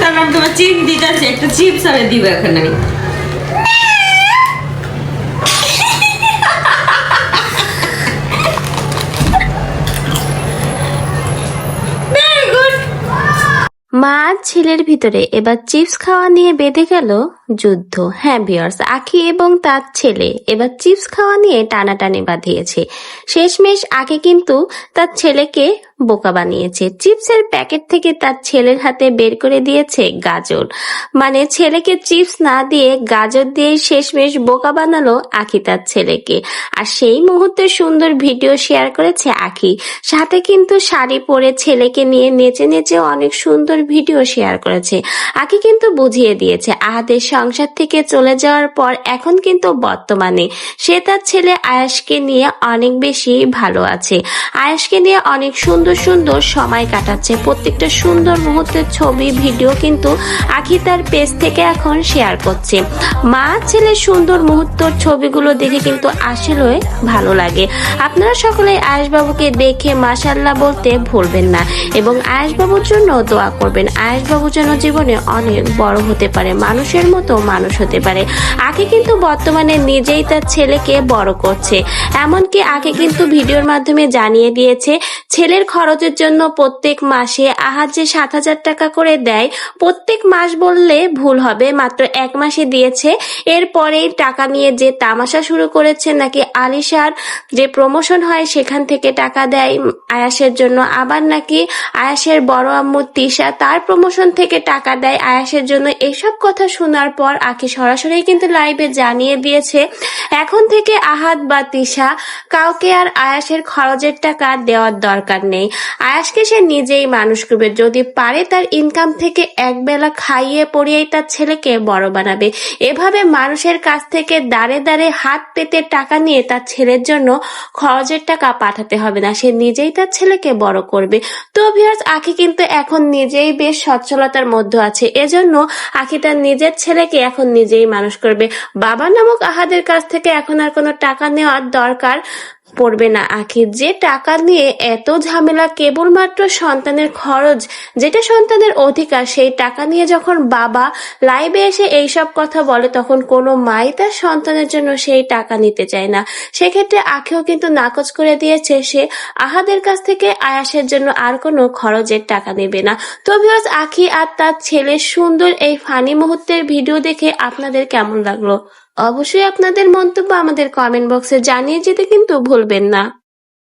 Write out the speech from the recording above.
তারপর তোমার চিপ একটা চিপস আমি দিব এখন আমি। মা ছেলের ভিতরে এবার চিপস খাওয়া নিয়ে বেঁধে গেল যুদ্ধ। হ্যাঁ ভিওর্স আখি এবং তার ছেলে এবার চিপস খাওয়া নিয়ে টানাটানি বাঁধিয়েছে। শেষমেশ আখি কিন্তু তার ছেলেকে বোকা বানিয়েছে। চিপসের প্যাকেট থেকে তার ছেলের হাতে বের করে দিয়েছে গাজর। মানে ছেলেকে চিপস না দিয়ে গাজর দিয়ে শেষমেশ বোকা বানালো আখি তার ছেলেকে। আর সেই মুহূর্তে সুন্দর ভিডিও শেয়ার করেছে আখি। সাথে কিন্তু শাড়ি পরে ছেলেকে নিয়ে নেচে নেচে অনেক সুন্দর ভিডিও শেয়ার করেছে। আখি কিন্তু বুঝিয়ে দিয়েছে, আহাদের সংসার থেকে চলে যাওয়ার পর এখন কিন্তু বর্তমানে সে তার ছেলে আয়াসকে নিয়ে অনেক বেশি ভালো আছে। আয়াসকে নিয়ে অনেক সুন্দর সুন্দর সময় কাটাচ্ছে। প্রত্যেকটা সুন্দর মুহূর্তের ছবি, ভিডিও কিন্তু আখি তার পেজ থেকে এখন শেয়ার করছে। মা ছেলের সুন্দর মুহূর্তর ছবিগুলো দেখে কিন্তু আসলে ভালো লাগে। আপনারা সকলে আয়েশবাবুকে দেখে মাসাল্লাহ বলতে ভুলবেন না এবং আয়েশবাবুর জন্য দোয়া করবেন। আয়েশবাবু যেন জীবনে অনেক বড় হতে পারে, মানুষের মতো মানুষ হতে পারে। আগে কিন্তু বর্তমানে নিজেই তার ছেলেকে বড় করছে। এমনকি আগে কিন্তু ভিডিওর মাধ্যমে জানিয়ে দিয়েছে, ছেলের খরচের জন্য প্রত্যেক মাসে আহার যে সাত হাজার টাকা করে দেয়। প্রত্যেক মাস বললে ভুল হবে, মাত্র এক মাসে দিয়েছে। এরপরেই টাকা নিয়ে যে তামাশা শুরু করেছে নাকি আলিশার যে প্রমোশন হয় সেখান থেকে টাকা দেয় আয়াসের জন্য। আবার নাকি আয়াসের বড় আম্মু তিশা তার প্রমোশন থেকে টাকা দেয় আয়াসের জন্য। এসব কথা শোনার পর আকি সরাসরি কিন্তু লাইভে জানিয়ে দিয়েছে, এখন থেকে আহাত বা তিশা, কাউকে আর আয়াসের খরচের টাকা দেওয়ার দরকার নেই। আয়াসকে সে নিজেই মানুষ করবে। যদি পারে তার ইনকাম থেকে একবেলা খাইয়ে পড়িয়েই তার ছেলেকে বড় বানাবে। এভাবে মানুষের কাছ থেকে দাঁড়ে দাঁড়ে হাত পেতে টাকা নিয়ে তার ছেলের জন্য খরচের টাকা পাঠাতে হবে না। সে নিজেই তার ছেলেকে বড় করবে। তো ভিউয়ার্স আখি কিন্তু এখন নিজেই বেশ সচ্ছলতার মধ্যে আছে। এজন্য আখি তার নিজের ছেলেকে এখন নিজেই মানুষ করবে। বাবা নামক আহাদের কাছ থেকে এখন আর কোনো টাকা নেওয়ার দরকার পড়বে না আখির যে টাকা নিয়ে এত ঝামেলা কেবলমাত্র সন্তানের খরচ, যেটা সন্তানের অধিকার, সেই টাকা নিয়ে যখন বাবা লাইভে এসে এইসব কথা বলে, তখন কোনো মাই তার সন্তানের জন্য সেই টাকা নিতে চায় না। সেক্ষেত্রে আখিও কিন্তু নাকচ করে দিয়েছে, সে আহাদের কাছ থেকে আয়াসের জন্য আর কোনো খরচের টাকা নেবে না। তো ভিউয়ার্স আখি আর তার ছেলের সুন্দর এই ফানি মুহূর্তের ভিডিও দেখে আপনাদের কেমন লাগল? অবশ্যই আপনাদের মন্তব্য আমাদের কমেন্ট বক্সে জানিয়ে যেতে কিন্তু ভুলবেন না।